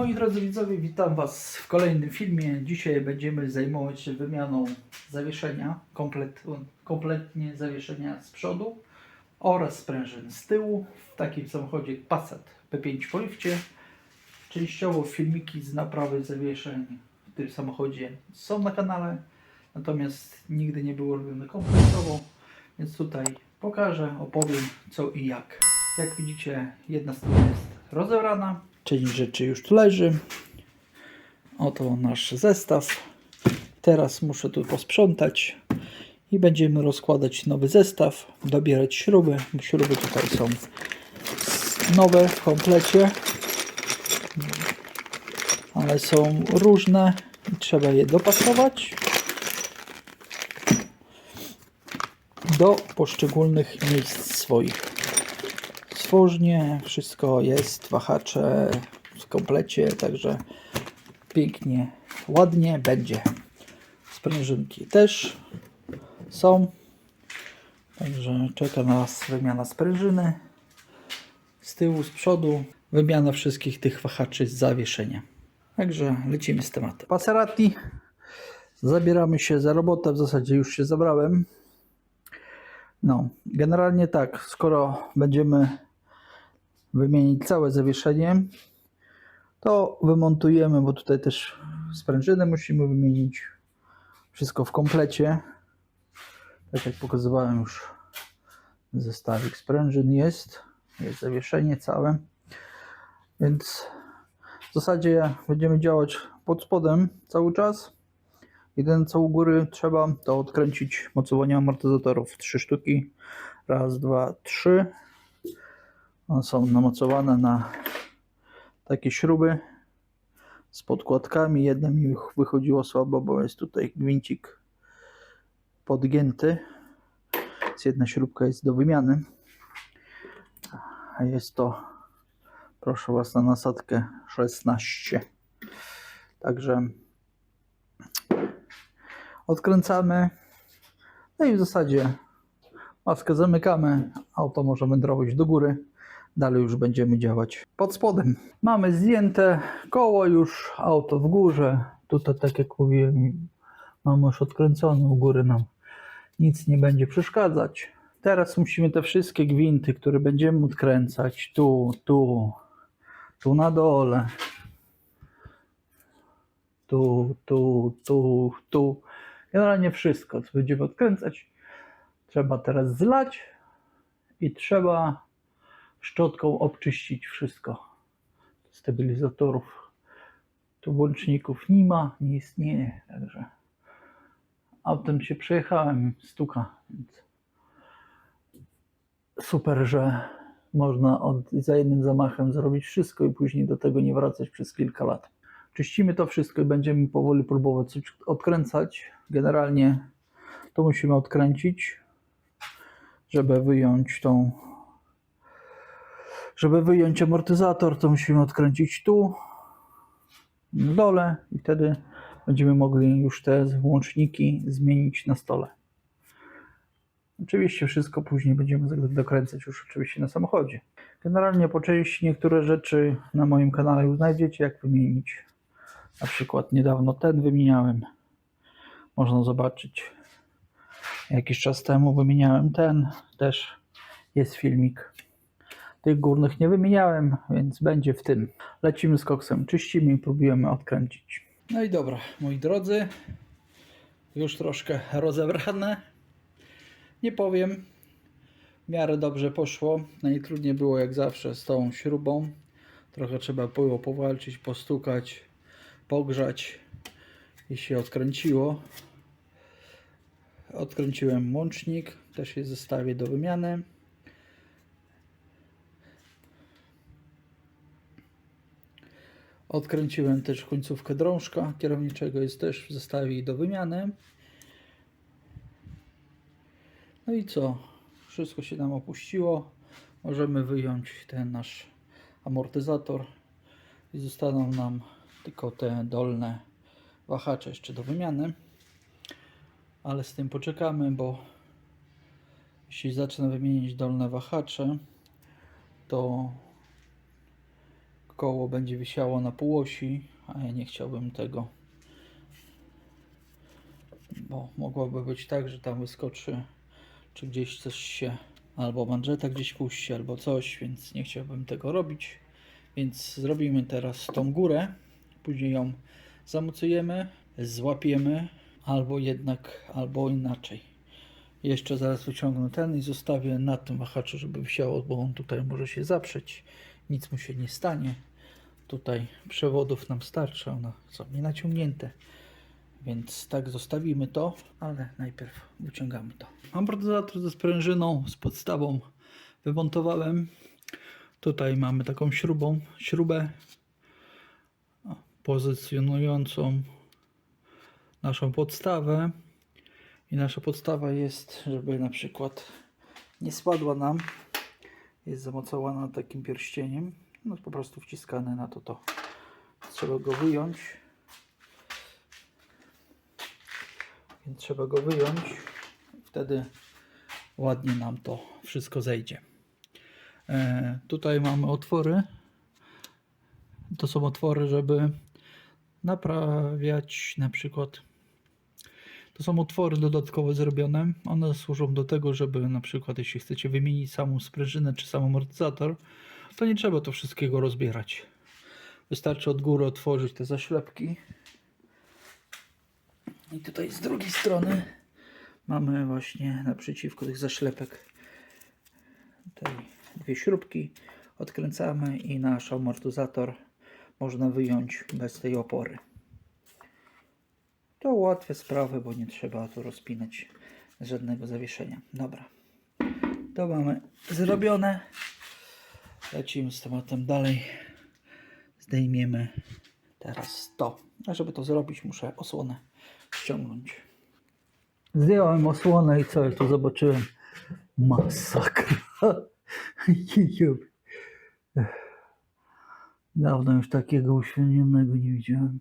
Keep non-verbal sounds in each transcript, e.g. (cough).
Moi drodzy widzowie, witam Was w kolejnym filmie. Dzisiaj będziemy zajmować się wymianą zawieszenia, komplet, kompletnie zawieszenia z przodu oraz sprężyn z tyłu w takim samochodzie Passat P5 po lifcie. Częściowo filmiki z naprawy zawieszeń w tym samochodzie są na kanale, natomiast nigdy nie było robione kompleksowo, więc tutaj pokażę, opowiem co i jak. Jak widzicie, jedna strona jest rozebrana, część rzeczy już tu leży. Oto nasz zestaw. Teraz muszę tu posprzątać i będziemy rozkładać nowy zestaw, dobierać śruby, śruby tutaj są nowe w komplecie, ale są różne i trzeba je dopasować do poszczególnych miejsc swoich. Stworznie, wszystko jest, wahacze w komplecie, także pięknie, ładnie będzie. Sprężynki też są, także czeka nas wymiana sprężyny z tyłu, z przodu, wymiana wszystkich tych wahaczy z zawieszenia. Także lecimy z tematem. Passerati, zabieramy się za robotę, w zasadzie już się zabrałem. No, generalnie tak, skoro będziemy wymienić całe zawieszenie, to wymontujemy, bo tutaj też sprężynę musimy wymienić. Wszystko w komplecie. Tak jak pokazywałem już, zestawik sprężyn jest. Jest zawieszenie całe. Więc w zasadzie będziemy działać pod spodem cały czas. Jedyne co u góry trzeba to odkręcić mocowanie amortyzatorów. Trzy sztuki. Raz, dwa, trzy. One są namocowane na takie śruby z podkładkami. Jedna mi wychodziło słabo, bo jest tutaj gwincik podgięty. Więc jedna śrubka jest do wymiany. A jest to, proszę Was, na nasadkę 16. Także odkręcamy. No i w zasadzie maskę zamykamy. Auto możemy drobić do góry. Dalej już będziemy działać pod spodem. Mamy zdjęte koło już, auto w górze. Tutaj, tak jak mówiłem, mamy już odkręcone u góry nam. Nic nie będzie przeszkadzać. Teraz musimy te wszystkie gwinty, które będziemy odkręcać, tu, tu, tu na dole, tu, tu, tu, tu. Generalnie wszystko, co będziemy odkręcać, trzeba teraz zlać i trzeba szczotką obczyścić wszystko. Stabilizatorów, tu włączników nie ma, nie istnieje, także autem się przejechałem, stuka, więc super, że można od, za jednym zamachem zrobić wszystko i później do tego nie wracać przez kilka lat. Czyścimy to wszystko i będziemy powoli próbować coś odkręcać. Generalnie to musimy odkręcić, żeby wyjąć tą żeby wyjąć amortyzator, to musimy odkręcić tu, na dole i wtedy będziemy mogli już te łączniki zmienić na stole. Oczywiście wszystko później będziemy dokręcać już oczywiście na samochodzie. Generalnie po części niektóre rzeczy na moim kanale już znajdziecie, jak wymienić. Na przykład niedawno ten wymieniałem. Można zobaczyć. Jakiś czas temu wymieniałem ten. Też jest filmik. Tych górnych nie wymieniałem, więc będzie w tym. Lecimy z koksem, czyścimy i próbujemy odkręcić. No i dobra, moi drodzy. Już troszkę rozebrane. Nie powiem. W miarę dobrze poszło. Najtrudniej było jak zawsze z tą śrubą. Trochę trzeba było powalczyć, postukać, pogrzać i się odkręciło. Odkręciłem łącznik, też jest w zestawie do wymiany. Odkręciłem też końcówkę drążka kierowniczego, jest też w zestawie do wymiany. No i co? Wszystko się nam opuściło. Możemy wyjąć ten nasz amortyzator i zostaną nam tylko te dolne wahacze jeszcze do wymiany. Ale z tym poczekamy, bo jeśli zacznę wymienić dolne wahacze, to koło będzie wisiało na półosi, a ja nie chciałbym tego. Bo mogłoby być tak, że tam wyskoczy, czy gdzieś coś się, albo manżeta gdzieś puści, albo coś, więc nie chciałbym tego robić. Więc zrobimy teraz tą górę, później ją zamocujemy, złapiemy, albo jednak, albo inaczej. Jeszcze zaraz wyciągnę ten i zostawię na tym wahaczu, żeby wisiało, bo on tutaj może się zaprzeć. Nic mu się nie stanie. Tutaj przewodów nam starczy, one są nie naciągnięte. Więc tak zostawimy to, ale najpierw wyciągamy to. Amortyzator ze sprężyną, z podstawą wymontowałem. Tutaj mamy taką śrubą, śrubę pozycjonującą naszą podstawę. I nasza podstawa jest, żeby na przykład nie spadła nam. Jest zamocowana takim pierścieniem. No po prostu wciskane na to to. Trzeba go wyjąć. Więc trzeba go wyjąć. Wtedy ładnie nam to wszystko zejdzie. E, tutaj mamy otwory. To są otwory, żeby naprawiać na przykład to są otwory dodatkowo zrobione. One służą do tego, żeby na przykład jeśli chcecie wymienić samą sprężynę czy sam amortyzator, to nie trzeba to wszystkiego rozbierać. Wystarczy od góry otworzyć te zaślepki. I tutaj z drugiej strony mamy właśnie naprzeciwko tych zaślepek tutaj dwie śrubki. Odkręcamy i nasz amortyzator można wyjąć bez tej opory. To ułatwia sprawę, bo nie trzeba tu rozpinać żadnego zawieszenia. Dobra. To mamy zrobione. Lecimy z tematem dalej. Zdejmiemy teraz to. A żeby to zrobić, muszę osłonę ściągnąć. Zdjąłem osłonę i co ja tu zobaczyłem? Masakra. (laughs) Dawno już takiego uświęconego nie widziałem.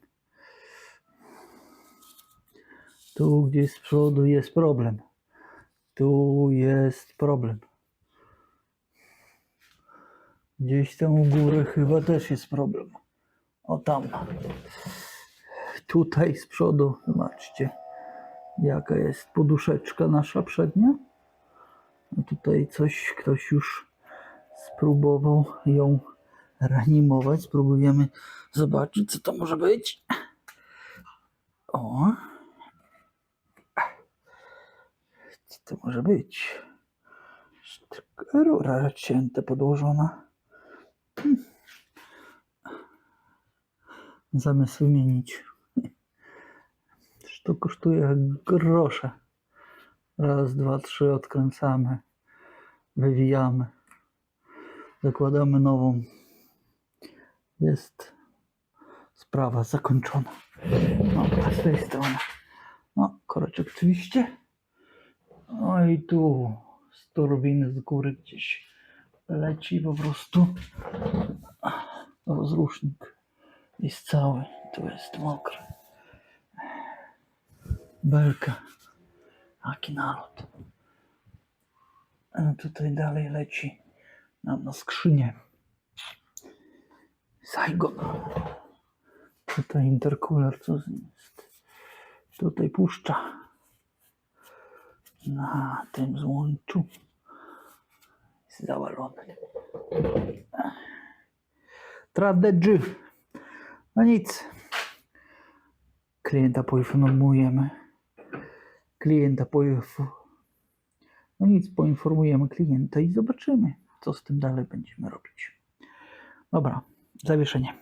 Tu gdzieś z przodu jest problem. Tu jest problem. Gdzieś tam u góry chyba też jest problem. O tam. Tutaj z przodu, zobaczcie, jaka jest poduszeczka nasza przednia. A tutaj coś, ktoś już spróbował ją reanimować. Spróbujemy zobaczyć, co to może być. O, Co to może być? Rura cięte podłożona. Zamiast wymienić. To kosztuje grosze. Raz, dwa, trzy odkręcamy. Wywijamy. Zakładamy nową. Jest sprawa zakończona. Dobra, z tej strony. No, koreczek oczywiście. No i tu z turbiny z góry gdzieś leci po prostu rozrusznik. Jest cały, tu jest mokry. Belka. Jaki nalot. A tutaj dalej leci nam na skrzynię. Saigon. Tutaj intercooler, co z nim jest? Tutaj puszcza na tym złączu zawalony. Tradedży. No nic. Klienta poinformujemy. Klienta poinf... No nic, poinformujemy klienta i zobaczymy, co z tym dalej będziemy robić. Dobra, zawieszenie.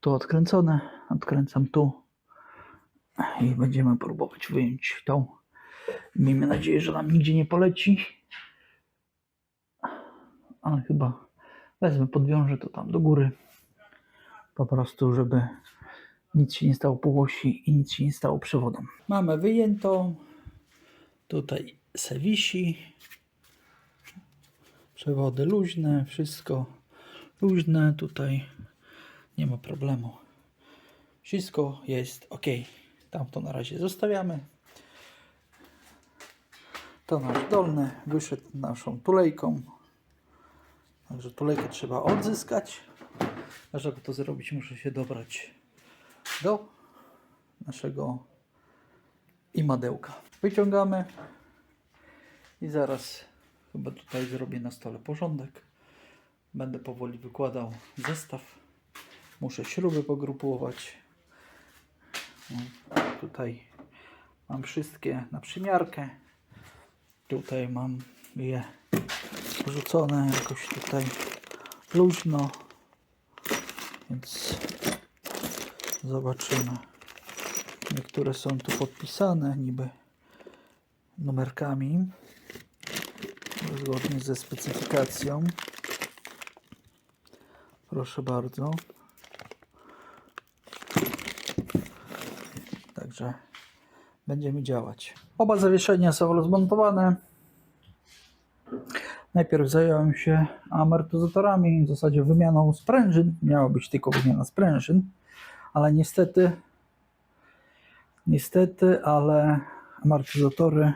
Tu odkręcone, odkręcam tu i będziemy próbować wyjąć tą Miejmy nadzieję, że nam nigdzie nie poleci. Ale chyba wezmę, podwiążę to tam do góry. Po prostu, żeby nic się nie stało po łosi i nic się nie stało przewodom. Mamy wyjętą. Tutaj se wisi. Przewody luźne, wszystko luźne. Tutaj nie ma problemu. Wszystko jest ok. Tam to na razie zostawiamy. To nasz dolny wyszedł naszą tulejką. Także tulejkę trzeba odzyskać. A żeby to zrobić, muszę się dobrać do naszego imadełka. Wyciągamy i zaraz chyba tutaj zrobię na stole porządek. Będę powoli wykładał zestaw. Muszę śruby pogrupować. Tutaj mam wszystkie na przymiarkę. Tutaj mam je rzucone jakoś tutaj luźno. Więc zobaczymy. Niektóre są tu podpisane niby numerkami zgodnie ze specyfikacją. Proszę bardzo. Także będziemy działać. Oba zawieszenia są rozmontowane. Najpierw zająłem się amortyzatorami, w zasadzie wymianą sprężyn. Miała być tylko wymiana sprężyn, ale niestety, niestety, ale amortyzatory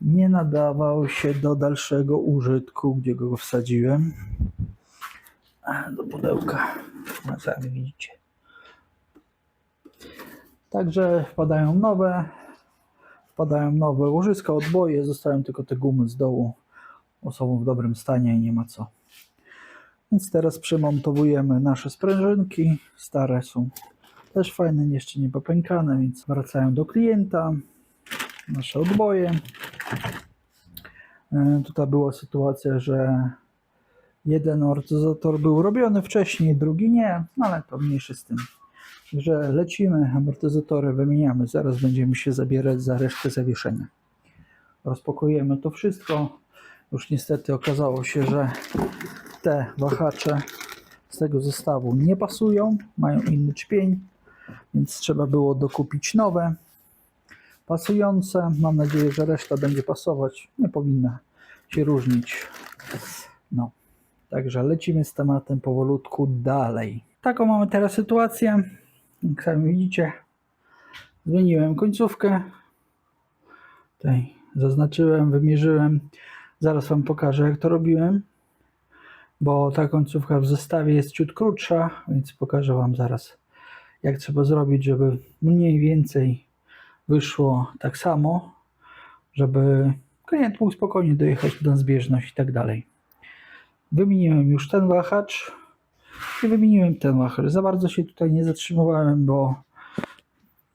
nie nadawał się do dalszego użytku, gdzie go wsadziłem. Do pudełka, no sami widzicie. Także wpadają nowe, wpadają nowe łożyska, odboje, zostają tylko te gumy z dołu. Są w dobrym stanie i nie ma co. Więc teraz przemontowujemy nasze sprężynki. Stare są też fajne, jeszcze nie popękane, więc wracają do klienta. Nasze odboje. E, Tutaj była sytuacja, że jeden amortyzator był robiony wcześniej, drugi nie, ale to mniejszy z tym. Także lecimy, amortyzatory wymieniamy. Zaraz będziemy się zabierać za resztę zawieszenia. Rozpakujemy to wszystko. Już niestety okazało się, że te wahacze z tego zestawu nie pasują, mają inny czpień, więc trzeba było dokupić nowe, pasujące. Mam nadzieję, że reszta będzie pasować. Nie powinna się różnić. No, także lecimy z tematem powolutku dalej. Taką mamy teraz sytuację. Jak sami widzicie, zmieniłem końcówkę. Tutaj zaznaczyłem, wymierzyłem. Zaraz Wam pokażę, jak to robiłem, bo ta końcówka w zestawie jest ciut krótsza, więc pokażę Wam zaraz, jak trzeba zrobić, żeby mniej więcej wyszło tak samo, żeby klient mógł spokojnie dojechać na zbieżność i tak dalej. Wymieniłem już ten wahacz i wymieniłem ten wahacz. Za bardzo się tutaj nie zatrzymywałem, bo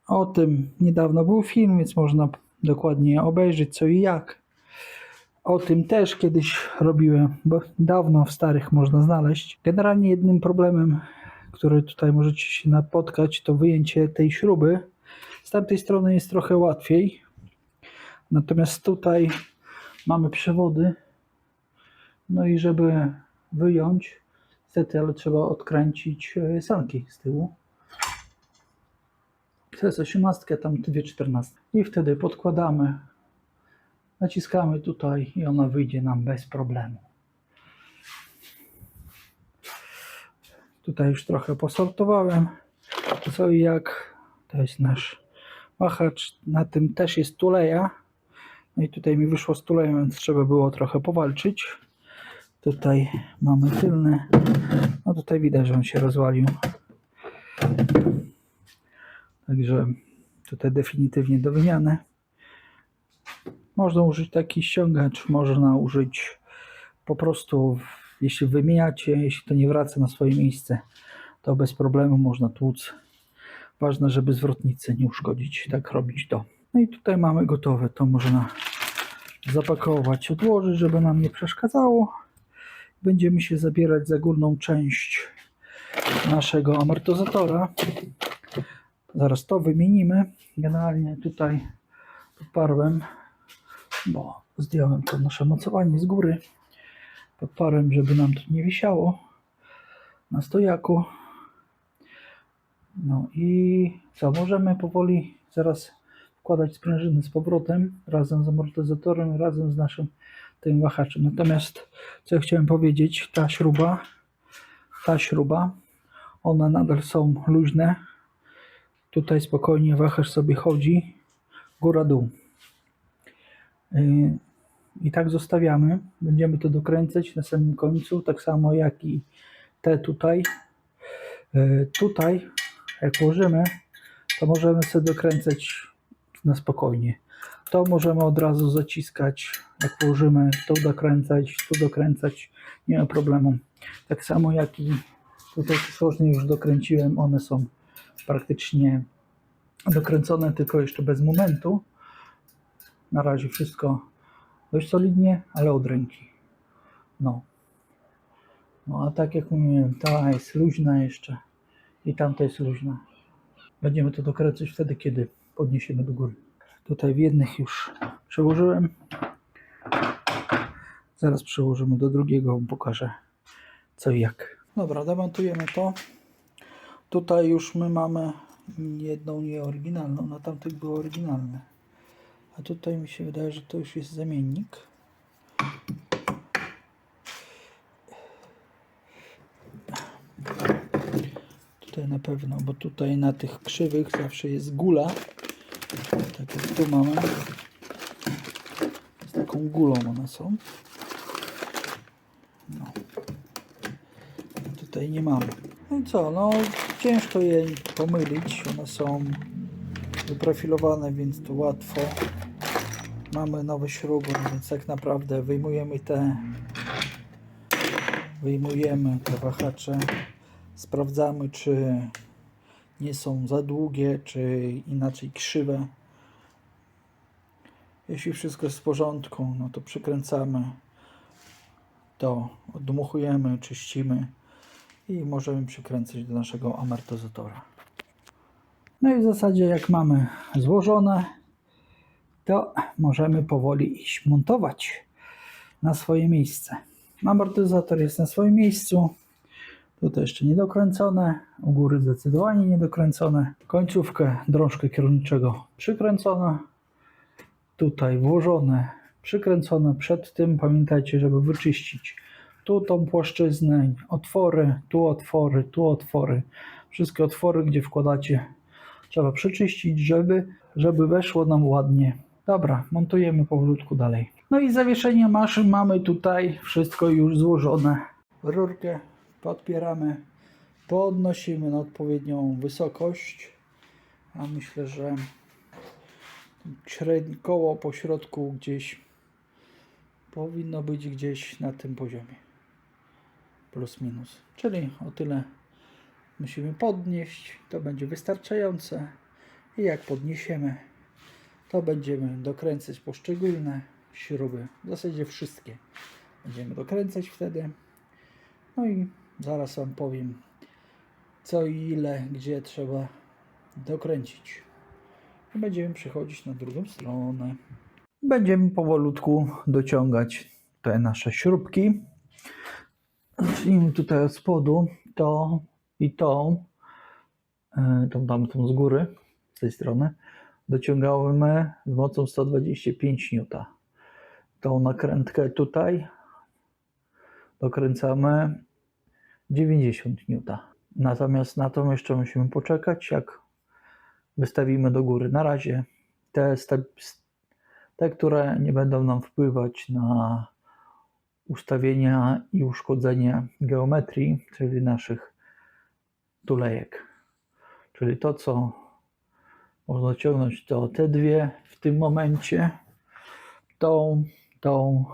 o tym niedawno był film, więc można dokładnie obejrzeć co i jak. O tym też kiedyś robiłem, bo dawno w starych można znaleźć. Generalnie jednym problemem, który tutaj możecie się napotkać, to wyjęcie tej śruby. Z tamtej strony jest trochę łatwiej. Natomiast tutaj mamy przewody. No i żeby wyjąć, niestety, ale trzeba odkręcić e, sanki z tyłu. To jest 18, tam dwie 14. I wtedy podkładamy Naciskamy tutaj i ona wyjdzie nam bez problemu. Tutaj już trochę posortowałem. Co i jak. To jest nasz wahacz. Na tym też jest tuleja. No i tutaj mi wyszło z tulejem, więc trzeba było trochę powalczyć. Tutaj mamy tylny. No tutaj widać, że on się rozwalił. Także tutaj definitywnie do wymiany. Można użyć taki ściągacz, można użyć po prostu, jeśli wymieniacie, jeśli to nie wraca na swoje miejsce, to bez problemu można tłuc. Ważne, żeby zwrotnicy nie uszkodzić, tak robić to. No i tutaj mamy gotowe, to można zapakować, odłożyć, żeby nam nie przeszkadzało. Będziemy się zabierać za górną część naszego amortyzatora. Zaraz to wymienimy. Generalnie tutaj podparłem bo zdjąłem to nasze mocowanie z góry. Podparłem, żeby nam to nie wisiało na stojaku. No i co, możemy powoli zaraz wkładać sprężyny z powrotem razem z amortyzatorem, razem z naszym tym wahaczem. Natomiast co ja chciałem powiedzieć, ta śruba, ta śruba, one nadal są luźne. Tutaj spokojnie wahacz sobie chodzi góra-dół. Yy, i tak zostawiamy. Będziemy to dokręcać na samym końcu, tak samo jak i te tutaj. E, Tutaj, jak włożymy, to możemy sobie dokręcać na spokojnie. To możemy od razu zaciskać, jak włożymy, tu dokręcać, tu dokręcać, nie ma problemu. Tak samo jak i tutaj przyszłocznie już dokręciłem, one są praktycznie dokręcone, tylko jeszcze bez momentu. Na razie wszystko dość solidnie, ale od ręki. No. No a tak jak mówiłem, ta jest luźna jeszcze i tamta jest luźna. Będziemy to dokręcać wtedy, kiedy podniesiemy do góry. Tutaj w jednych już przełożyłem. Zaraz przełożymy do drugiego, pokażę co i jak. Dobra, demontujemy to. Tutaj już my mamy jedną nieoryginalną, na tamtych były oryginalne. A tutaj mi się wydaje, że to już jest zamiennik. Tutaj na pewno, bo tutaj na tych krzywych zawsze jest gula. Tak jak tu mamy. Z taką gulą one są. No. Tutaj nie mamy. No i co, no ciężko je pomylić. One są wyprofilowane, więc to łatwo. Mamy nowe śruby, więc tak naprawdę wyjmujemy te wyjmujemy te wahacze, sprawdzamy czy nie są za długie, czy inaczej krzywe. Jeśli wszystko jest w porządku, no to przykręcamy to, odmuchujemy, czyścimy i możemy przykręcić do naszego amortyzatora. No i w zasadzie jak mamy złożone, to możemy powoli iść montować na swoje miejsce. Amortyzator jest na swoim miejscu. Tutaj jeszcze niedokręcone, u góry zdecydowanie niedokręcone. Końcówkę drążkę kierowniczego przykręcona. Tutaj włożone, przykręcone przed tym. Pamiętajcie, żeby wyczyścić tu tą płaszczyznę, otwory, tu otwory, tu otwory. Wszystkie otwory, gdzie wkładacie, trzeba przeczyścić, żeby, żeby weszło nam ładnie. Dobra, montujemy powolutku dalej. No i zawieszenie maszyn mamy tutaj wszystko już złożone. Rurkę podpieramy, podnosimy na odpowiednią wysokość. A myślę, że koło po środku gdzieś powinno być gdzieś na tym poziomie. Plus minus. Czyli o tyle musimy podnieść. To będzie wystarczające. I jak podniesiemy, to będziemy dokręcać poszczególne śruby. W zasadzie wszystkie. Będziemy dokręcać wtedy. No i zaraz Wam powiem, co i ile, gdzie trzeba dokręcić. I będziemy przechodzić na drugą stronę. Będziemy powolutku dociągać te nasze śrubki. Zacznijmy tutaj od spodu. To i tą, e, tą tamtą z góry, z tej strony, dociągamy z mocą 125 N. Tą nakrętkę tutaj dokręcamy 90 N. Natomiast na to jeszcze musimy poczekać, jak wystawimy do góry. Na razie te, te, które nie będą nam wpływać na ustawienia i uszkodzenie geometrii, czyli naszych tulejek. Czyli to, co można ciągnąć, to te dwie w tym momencie, tą, tą,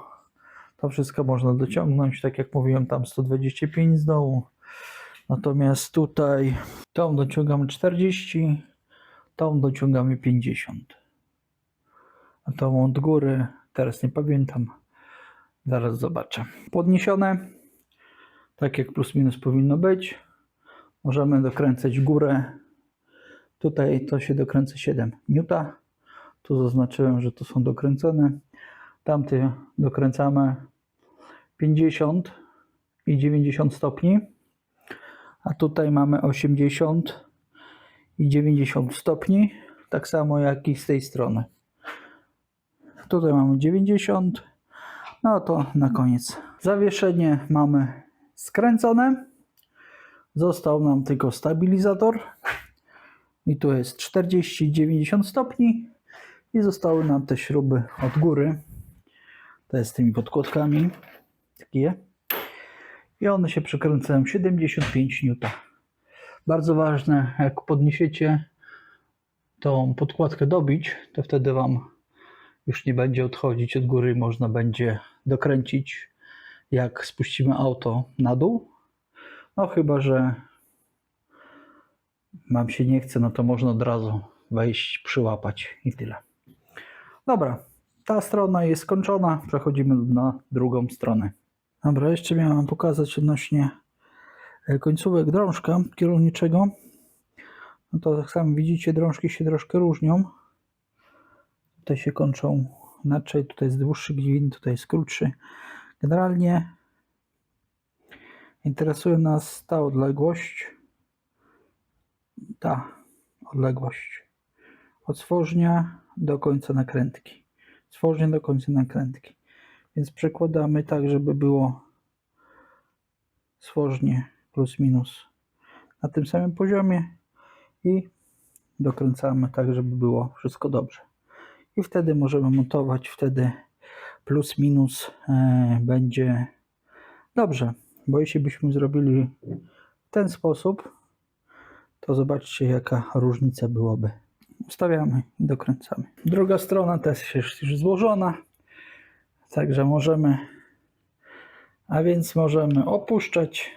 to wszystko można dociągnąć, tak jak mówiłem, tam 125 z dołu. Natomiast tutaj tą dociągamy 40, tą dociągamy 50. A tą od góry, teraz nie pamiętam, zaraz zobaczę. Podniesione, tak jak plus minus powinno być. Możemy dokręcać górę. Tutaj to się dokręca 7 N. Tu zaznaczyłem, że to są dokręcone. Tamty dokręcamy 50 i 90 stopni. A tutaj mamy 80 i 90 stopni. Tak samo jak i z tej strony. Tutaj mamy 90. No to na koniec. Zawieszenie mamy skręcone. Został nam tylko stabilizator. I tu jest 40-90 stopni. I zostały nam te śruby od góry. To jest z tymi podkładkami. Takie. I one się przekręcają 75 N. Bardzo ważne, jak podniesiecie tą podkładkę dobić, to wtedy Wam już nie będzie odchodzić od góry, można będzie dokręcić jak spuścimy auto na dół. No chyba, że Wam się nie chce, no to można od razu wejść, przyłapać i tyle. Dobra, ta strona jest skończona, przechodzimy na drugą stronę. Dobra, jeszcze miałem pokazać odnośnie e, końcówek drążka kierowniczego. No to jak sami widzicie, drążki się troszkę różnią. Tutaj się kończą inaczej, tutaj jest dłuższy gwint, tutaj jest krótszy. Generalnie interesuje nas ta odległość. Ta odległość od stworznia do końca nakrętki. Stworznia do końca nakrętki. Więc przekładamy tak, żeby było stworznie plus minus na tym samym poziomie i dokręcamy tak, żeby było wszystko dobrze. I wtedy możemy montować, wtedy plus minus e, będzie dobrze. Bo jeśli byśmy zrobili w ten sposób, to zobaczcie jaka różnica byłaby. Ustawiamy i dokręcamy. Druga strona też jest już złożona, także możemy, a więc możemy opuszczać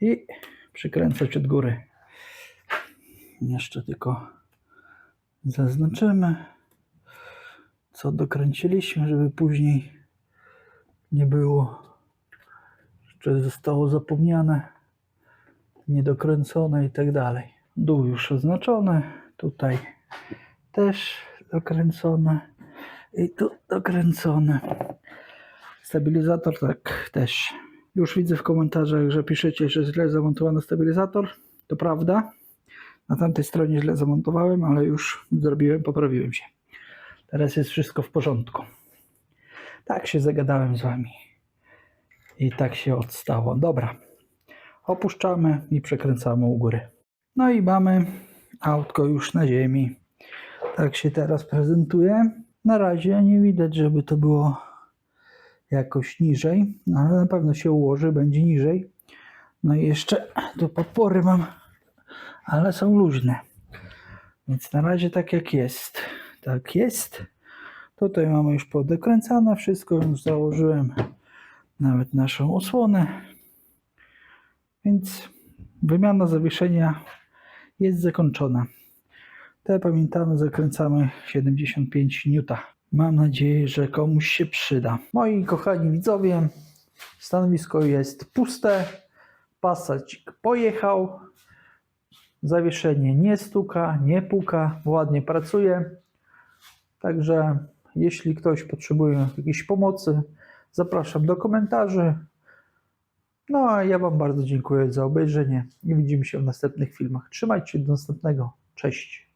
i przykręcać od góry. Jeszcze tylko zaznaczymy, co dokręciliśmy, żeby później nie było, że zostało zapomniane, niedokręcone i tak dalej. Dół już oznaczony, tutaj też dokręcone i tu dokręcone. Stabilizator tak też. Już widzę w komentarzach, że piszecie, że źle zamontowano stabilizator. To prawda. Na tamtej stronie źle zamontowałem, ale już zrobiłem, poprawiłem się. Teraz jest wszystko w porządku. Tak się zagadałem z wami. I tak się odstało. Dobra. Opuszczamy i przekręcamy u góry. No i mamy autko już na ziemi. Tak się teraz prezentuje. Na razie nie widać, żeby to było jakoś niżej, no ale na pewno się ułoży, będzie niżej. No i jeszcze tu podpory mam, ale są luźne. Więc na razie tak jak jest. Tak jest. Tutaj mamy już podekręcane wszystko, już założyłem nawet naszą osłonę. Więc wymiana zawieszenia jest zakończona. Te pamiętamy, zakręcamy 75 N. Mam nadzieję, że komuś się przyda. Moi kochani widzowie, stanowisko jest puste. Pasacik pojechał. Zawieszenie nie stuka, nie puka, ładnie pracuje. Także jeśli ktoś potrzebuje jakiejś pomocy, zapraszam do komentarzy. No a ja Wam bardzo dziękuję za obejrzenie i widzimy się w następnych filmach. Trzymajcie się do następnego. Cześć.